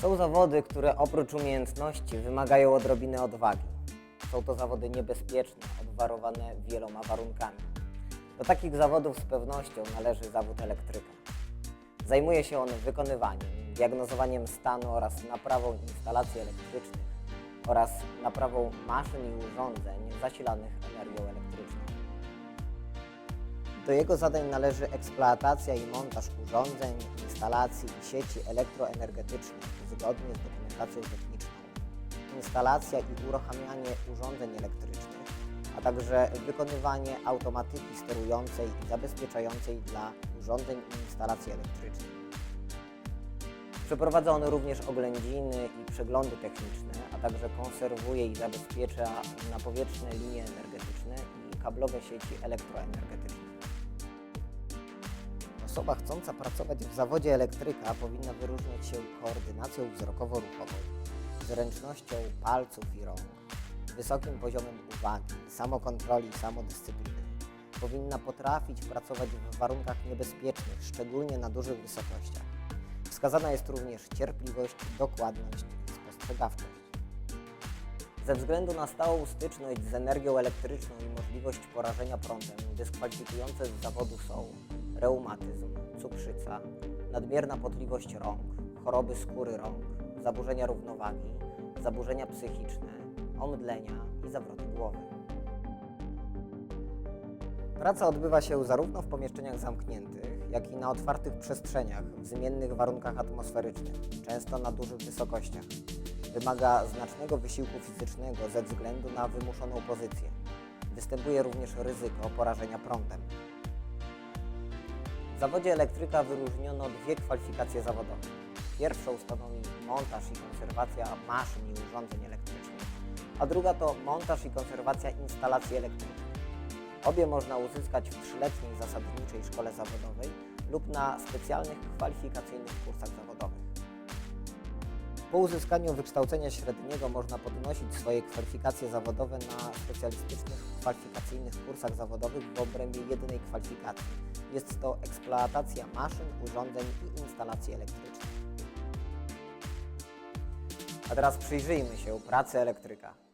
Są zawody, które oprócz umiejętności wymagają odrobiny odwagi. Są to zawody niebezpieczne, obwarowane wieloma warunkami. Do takich zawodów z pewnością należy zawód elektryka. Zajmuje się on wykonywaniem, diagnozowaniem stanu oraz naprawą instalacji elektrycznych oraz naprawą maszyn i urządzeń zasilanych energią elektryczną. Do jego zadań należy eksploatacja i montaż urządzeń, instalacji i sieci elektroenergetycznych zgodnie z dokumentacją techniczną, instalacja i uruchamianie urządzeń elektrycznych, a także wykonywanie automatyki sterującej i zabezpieczającej dla urządzeń i instalacji elektrycznych. Przeprowadza on również oględziny i przeglądy techniczne, a także konserwuje i zabezpiecza napowietrzne linie energetyczne i kablowe sieci elektroenergetyczne. Osoba chcąca pracować w zawodzie elektryka powinna wyróżniać się koordynacją wzrokowo-ruchową, zręcznością palców i rąk, wysokim poziomem uwagi, samokontroli i samodyscypliny. Powinna potrafić pracować w warunkach niebezpiecznych, szczególnie na dużych wysokościach. Wskazana jest również cierpliwość, dokładność i spostrzegawczość. Ze względu na stałą styczność z energią elektryczną i możliwość porażenia prądem, dyskwalifikujące z zawodu są reumatyzm, cukrzyca, nadmierna potliwość rąk, choroby skóry rąk, zaburzenia równowagi, zaburzenia psychiczne, omdlenia i zawroty głowy. Praca odbywa się zarówno w pomieszczeniach zamkniętych, jak i na otwartych przestrzeniach w zmiennych warunkach atmosferycznych, często na dużych wysokościach. Wymaga znacznego wysiłku fizycznego ze względu na wymuszoną pozycję. Występuje również ryzyko porażenia prądem. W zawodzie elektryka wyróżniono dwie kwalifikacje zawodowe. Pierwszą stanowi montaż i konserwacja maszyn i urządzeń elektrycznych, a druga to montaż i konserwacja instalacji elektrycznych. Obie można uzyskać w trzyletniej zasadniczej szkole zawodowej lub na specjalnych kwalifikacyjnych kursach zawodowych. Po uzyskaniu wykształcenia średniego można podnosić swoje kwalifikacje zawodowe na specjalistycznych kwalifikacyjnych kursach zawodowych w obrębie jednej kwalifikacji. Jest to eksploatacja maszyn, urządzeń i instalacji elektrycznych. A teraz przyjrzyjmy się pracy elektryka.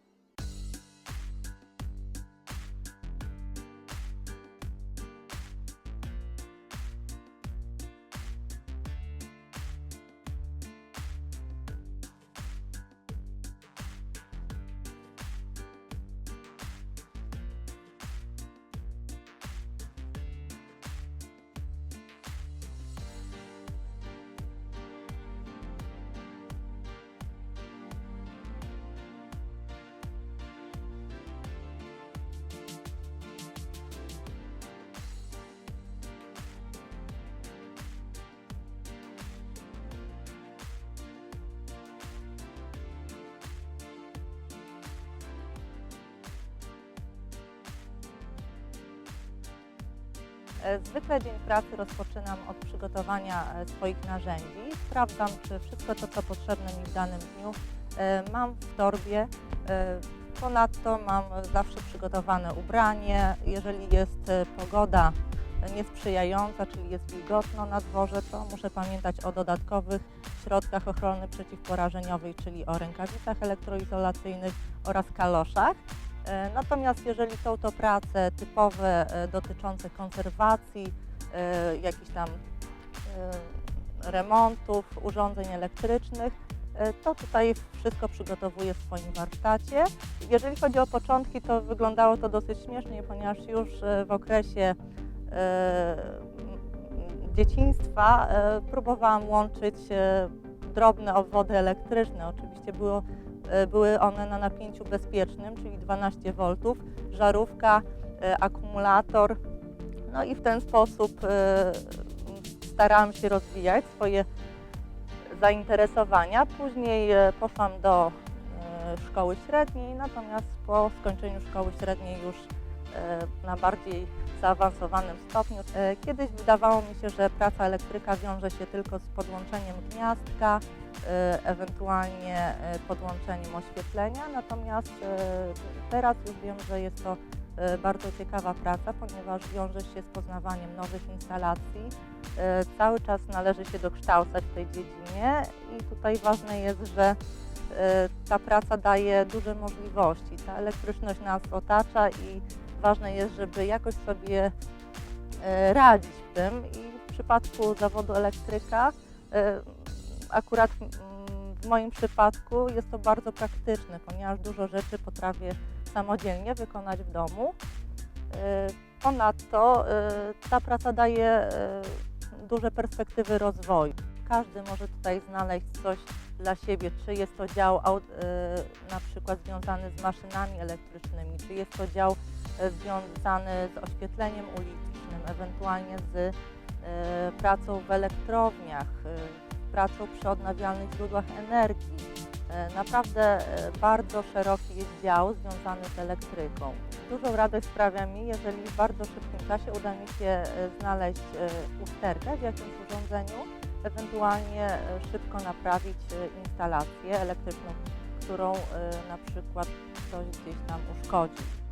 Zwykle dzień pracy rozpoczynam od przygotowania e, swoich narzędzi. Sprawdzam, czy wszystko to, co potrzebne mi w danym dniu e, mam w torbie. E, Ponadto mam zawsze przygotowane ubranie. Jeżeli jest e, pogoda niesprzyjająca, czyli jest wilgotno na dworze, to muszę pamiętać o dodatkowych środkach ochrony przeciwporażeniowej, czyli o rękawicach elektroizolacyjnych oraz kaloszach. E, Natomiast jeżeli są to prace typowe e, dotyczące konserwacji, e, jakichś tam remontów urządzeń elektrycznych, to tutaj wszystko przygotowuję w swoim warsztacie. Jeżeli chodzi o początki, to wyglądało to dosyć śmiesznie, ponieważ już w okresie dzieciństwa próbowałam łączyć drobne obwody elektryczne. Oczywiście było były one na napięciu bezpiecznym, czyli 12 V, żarówka, e, akumulator. No i w ten sposób e, starałam się rozwijać swoje zainteresowania. Później e, poszłam do e, szkoły średniej, natomiast po skończeniu szkoły średniej już e, na bardziej zaawansowanym stopniu. E, Kiedyś wydawało mi się, że praca elektryka wiąże się tylko z podłączeniem gniazdka, e, ewentualnie e, podłączeniem oświetlenia, natomiast e, teraz już wiem, że jest to bardzo ciekawa praca, ponieważ wiąże się z poznawaniem nowych instalacji, Cały czas należy się dokształcać w tej dziedzinie i tutaj ważne jest, że ta praca daje duże możliwości. Ta elektryczność nas otacza i ważne jest, żeby jakoś sobie radzić w tym i w przypadku zawodu elektryka akurat mm, w moim przypadku jest to bardzo praktyczne, ponieważ dużo rzeczy potrafię samodzielnie wykonać w domu. E, Ponadto e, ta praca daje e, duże perspektywy rozwoju. Każdy może tutaj znaleźć coś dla siebie, czy jest to dział na przykład związany z maszynami elektrycznymi, czy jest to dział związany z oświetleniem ulicznym, ewentualnie z pracą w elektrowniach, pracą przy odnawialnych źródłach energii. E, Naprawdę e, bardzo szeroki jest dział związany z elektryką. Dużą radość sprawia mi, jeżeli w bardzo szybkim czasie uda mi się e, znaleźć usterkę w jakimś urządzeniu, ewentualnie szybko naprawić instalację elektryczną, którą na przykład ktoś gdzieś tam uszkodził.